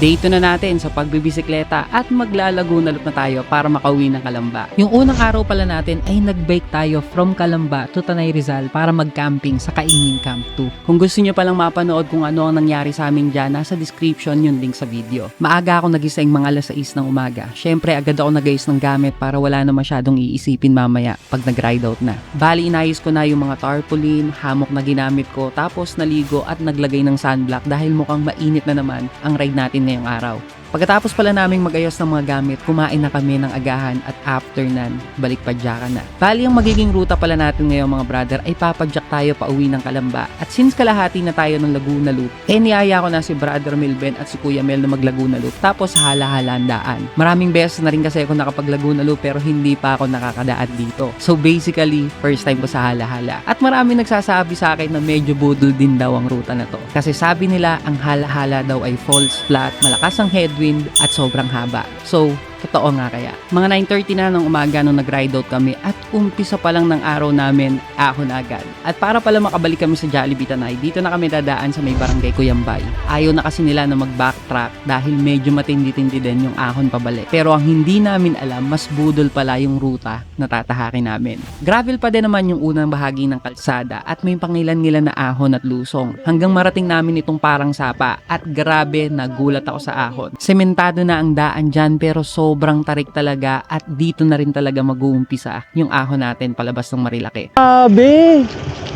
Day 2 na natin sa pagbibisikleta at maglalago na na tayo para makauwi ng Kalamba. Yung unang araw pala natin ay nagbike tayo from Kalamba to Tanay Rizal para mag-camping sa Kaingin Camp 2. Kung gusto nyo palang mapanood kung ano ang nangyari sa amin dyan, nasa description yung link sa video. Maaga ako nagising mga alas 6 ng umaga. Syempre agad ako nagayos ng gamit para wala na masyadong iisipin mamaya pag nag-ride out na. Bali inayos ko na yung mga tarpaulin, hammock na ginamit ko, tapos naligo at naglagay ng sunblock dahil mukhang mainit na naman ang ride natin ngayong araw. Pagkatapos pala naming magayos ng mga gamit, kumain na kami ng agahan at after nan, balik padyakan na. Bali ang magiging ruta pala natin ngayon mga brother ay papadyak tayo pa uwi ng Kalamba. At since kalahati na tayo ng Laguna Loop, eh niyaya ko na si brother Milben at si Kuya Mel na mag Laguna Loop tapos halahalandaan. Maraming beses na rin kasi ako nakapag Laguna Loop pero hindi pa ako nakakadaan dito. So basically, first time ko sa halahala. At marami nagsasabi sa akin na medyo budol din daw ang ruta na to. Kasi sabi nila ang halahala daw ay falls flat, malakas ang headwind at sobrang haba. So, totoo nga kaya. Mga 9.30 na ng umaga nung nag-ride out kami at umpisa pa lang ng araw namin, ahon agad. At para pala makabalik kami sa Jollibee Tanay, dito na kami dadaan sa may barangay Kuyambay. Ayaw na kasi nila na mag-backtrack dahil medyo matindi-tindi din yung ahon pabalik. Pero ang hindi namin alam, mas budol pala yung ruta na tatahakin namin. Gravel pa din naman yung unang bahagi ng kalsada at may pangilan-ngilan na ahon at lusong. Hanggang marating namin itong parang sapa at grabe nagulat ako sa ahon. Sementado na ang daan dyan pero sobrang tarik talaga at dito na rin talaga mag-uumpisa yung ahon natin palabas ng Marilaki. Sabi,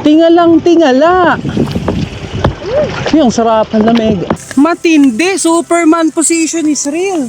tingalang tingala. Yung sarapan lamig. Matindi, Superman position is real.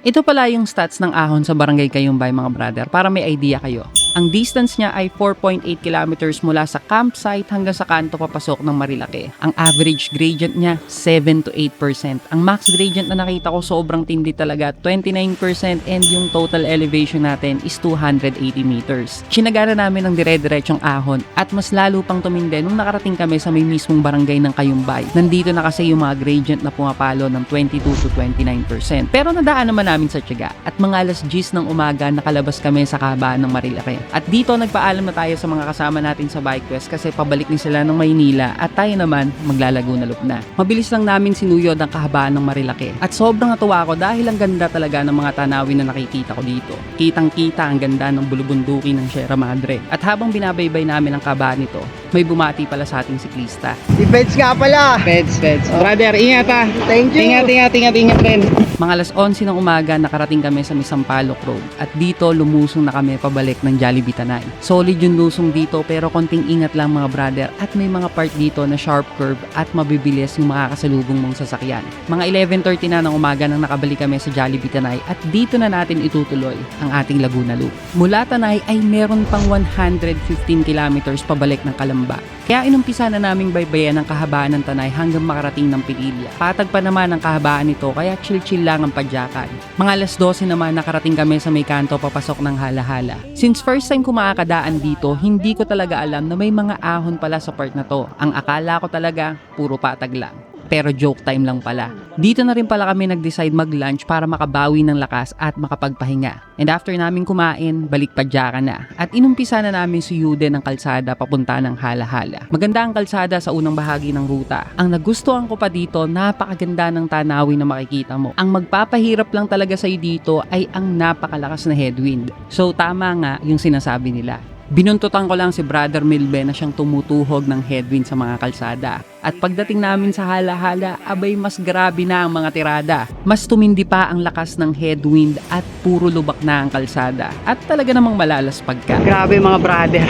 Ito pala yung stats ng ahon sa barangay Kayumbay mga brother para may idea kayo. Ang distance niya ay 4.8 kilometers mula sa campsite hanggang sa kanto papasok ng Marilake. Ang average gradient niya 7 to 8%. Ang max gradient na nakita ko sobrang tindi talaga 29% and yung total elevation natin is 280 meters. Sinagana namin ang dire-diretsyong ahon at mas lalo pang tumindi nung nakarating kami sa may mismong barangay ng Kayumbay. Nandito na kasi yung mga gradient na pumapalo ng 22 to 29%. Pero nadaan naman namin sa tiyaga at mga alas 10 ng umaga nakalabas kami sa kahabaan ng Marilake. At dito nagpaalam na tayo sa mga kasama natin sa Bike Quest kasi pabalik ni sila ng Maynila at tayo naman maglalago na loop na. Mabilis lang namin sinuyod ang kahabaan ng Marilake. At sobrang natuwa ako dahil ang ganda talaga ng mga tanawin na nakikita ko dito. Kitang kita ang ganda ng bulubunduki ng Sierra Madre. At habang binabaybay namin ang kahabaan nito, may bumati pala sa ating siklista. Si Pets nga pala. Pets, pets. Brother, ingat ha. Thank you. Ingat, ingat, ingat, ingat rin. Mga alas 11 ng umaga, nakarating kami sa Misampalok Road at dito lumusong na kami pabalik ng Jollibee Tanay. Solid yung lusong dito pero konting ingat lang mga brother at may mga part dito na sharp curve at mabibilis yung makakasalubong mong sasakyan. Mga 11.30 na ng umaga nang nakabalik kami sa Jollibee Tanay at dito na natin itutuloy ang ating Laguna Loop. Mula Tanay ay meron pang 115 kilometers pabalik ng Kalamba. Kaya inumpisa na naming baybayan ang kahabaan ng Tanay hanggang makarating ng Pililya. Patag pa naman ang kahabaan nito kaya chill-chill lang ang padyakan. Mga alas 12 naman nakarating kami sa may kanto papasok ng halahala. Since first time ko makakadaan dito, hindi ko talaga alam na may mga ahon pala sa part na to. Ang akala ko talaga, puro patag lang. Pero joke time lang pala. Dito na rin pala kami nag-decide mag-lunch para makabawi ng lakas at makapagpahinga. And after namin kumain, balik padyakan na. At inumpisa na namin si Yude ng kalsada papunta ng halahala. Maganda ang kalsada sa unang bahagi ng ruta. Ang nagustuhan ko pa dito, napakaganda ng tanawin na makikita mo. Ang magpapahirap lang talaga sa'yo dito ay ang napakalakas na headwind. So tama nga yung sinasabi nila. Binuntutan ko lang si Brother Milbe na siyang tumutuhog ng headwind sa mga kalsada. At pagdating namin sa halahala, abay mas grabe na ang mga tirada. Mas tumindi pa ang lakas ng headwind at puro lubak na ang kalsada. At talaga namang malalaspag ka. Grabe mga brother.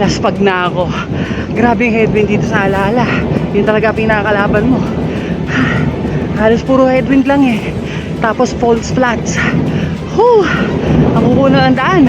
Laspag na ako. Grabe yung headwind dito sa alala. Yun talaga pinakalaban mo. Halos puro headwind lang eh. Tapos false flats. Whew! Ang kukuno ng daan.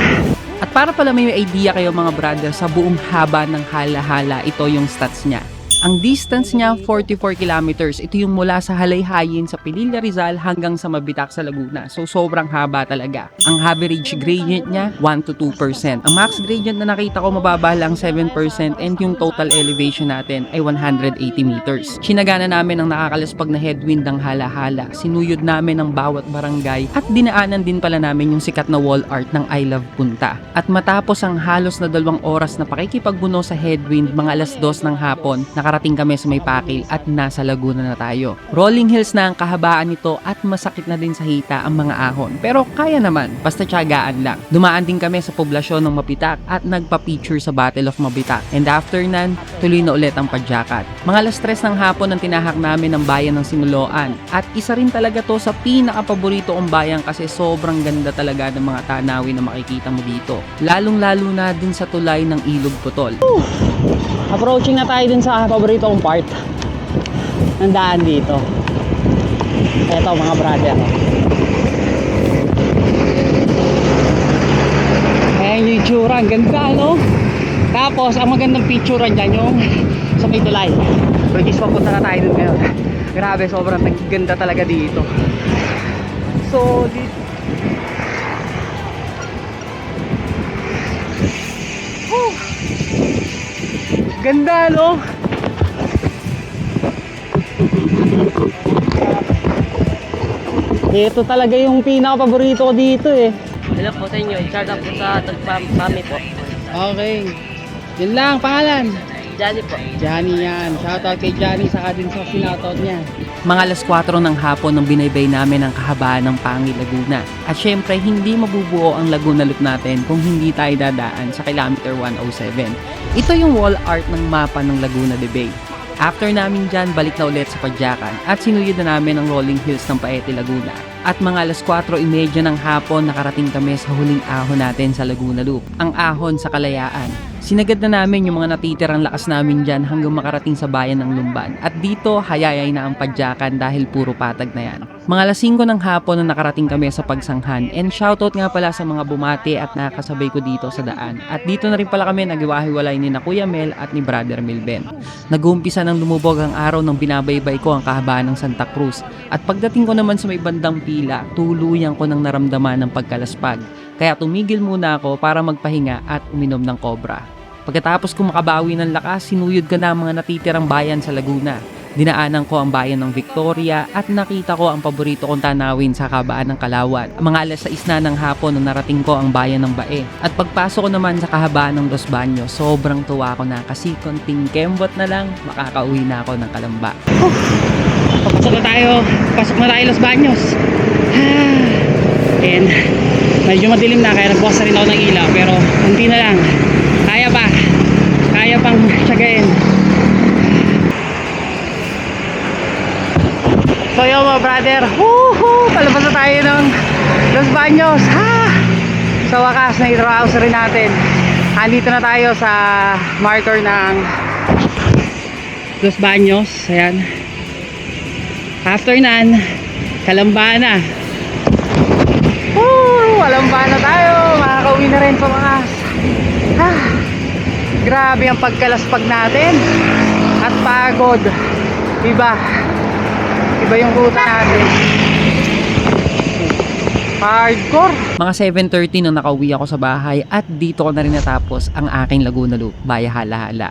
At para pala may idea kayo mga brother sa buong haba ng halahala, ito yung stats niya. Ang distance niya, 44 kilometers. Ito yung mula sa Halayhayin sa Pililla Rizal hanggang sa Mabitak sa Laguna. So, sobrang haba talaga. Ang average gradient niya, 1 to 2%. Ang max gradient na nakita ko mababa lang 7% and yung total elevation natin ay 180 meters. Sinagana namin ang nakakalaspag na headwind ng halahala. Sinuyod namin ang bawat barangay at dinaanan din pala namin yung sikat na wall art ng I Love Punta. At matapos ang halos na dalawang oras na pakikipagbuno sa headwind mga alas dos ng hapon, nakarating nakarating kami sa may pakil at nasa Laguna na tayo. Rolling hills na ang kahabaan nito at masakit na din sa hita ang mga ahon. Pero kaya naman, basta tiyagaan lang. Dumaan din kami sa poblasyon ng Mabitak at nagpa-picture sa Battle of Mabitak. And after nan, tuloy na ulit ang padyakat. Mga alas tres ng hapon ang tinahak namin ng bayan ng Sinuloan. At isa rin talaga to sa pinaka-paborito kong bayan kasi sobrang ganda talaga ng mga tanawin na makikita mo dito. Lalong-lalo na dun sa tulay ng Ilog Putol. Approaching na tayo dun sa paborito kong part ng daan dito. Eto mga brother. Ayan yung itsura, ang ganda no? Tapos ang magandang picture dyan yung sa may tulay. Which is papunta na tayo dun ngayon. Grabe, sobrang ganda talaga dito. So, dito. Ganda, no? Ito talaga yung pinaka-paborito ko dito eh. Hello po sa inyo. Shout out po sa Tagpami po. Okay. Yun lang, pangalan. Johnny po. Johnny yan. Shoutout kay Johnny sa din sa sinoutout niya. Mga alas 4 ng hapon nang binaybay namin ang kahabaan ng Pangi, Laguna. At syempre, hindi mabubuo ang Laguna Loop natin kung hindi tayo dadaan sa kilometer 107. Ito yung wall art ng mapa ng Laguna de Bay. After namin dyan, balik na ulit sa Padyakan at sinuyod na namin ang rolling hills ng Paete, Laguna. At mga alas 4.30 ng hapon, nakarating kami sa huling ahon natin sa Laguna Loop, ang ahon sa Kalayaan. Sinagad na namin yung mga natitirang lakas namin dyan hanggang makarating sa bayan ng Lumban. At dito, hayayay na ang padyakan dahil puro patag na yan. Mga alas 5 ng hapon na nakarating kami sa pagsanghan. And shoutout nga pala sa mga bumati at nakasabay ko dito sa daan. At dito na rin pala kami nagwahiwalay ni na Kuya Mel at ni Brother Milben. Nag-uumpisa ng lumubog ang araw nang binabaybay ko ang kahabaan ng Santa Cruz. At pagdating ko naman sa may bandang pila, tuluyan ko nang naramdaman ng pagkalaspag. Kaya tumigil muna ako para magpahinga at uminom ng kobra. Pagkatapos ko makabawi ng lakas, sinuyod ko na ang mga natitirang bayan sa Laguna. Dinaanan ko ang bayan ng Victoria at nakita ko ang paborito kong tanawin sa kabaan ng Kalawat. Mga alas 6 na ng hapon nung narating ko ang bayan ng Bae. At pagpasok ko naman sa kahabaan ng Dos Baños, sobrang tuwa ko na kasi konting kembot na lang, makakauwi na ako ng Kalamba. Papasok na tayo. Pasok na tayo Los Baños. Ah. And medyo madilim na kaya nagbukas na rin ako ng ilaw pero hindi na lang. Kaya pang tiyagain. So yun mga brother. Woohoo! Palabas na tayo ng Los Baños. Ha! Sa wakas na house rin natin. Andito na tayo sa marker ng Los Baños. Ayan. After nan, kalamba na. Woo! Kalamba na tayo. Makakauwi na rin sa mga ah, Grabe ang pagkalaspag natin. At pagod. Iba. Iba yung ruta natin. Hardcore. Mga 7.30 nung nakauwi ako sa bahay at dito ko na rin natapos ang aking Laguna Loop via Halahala.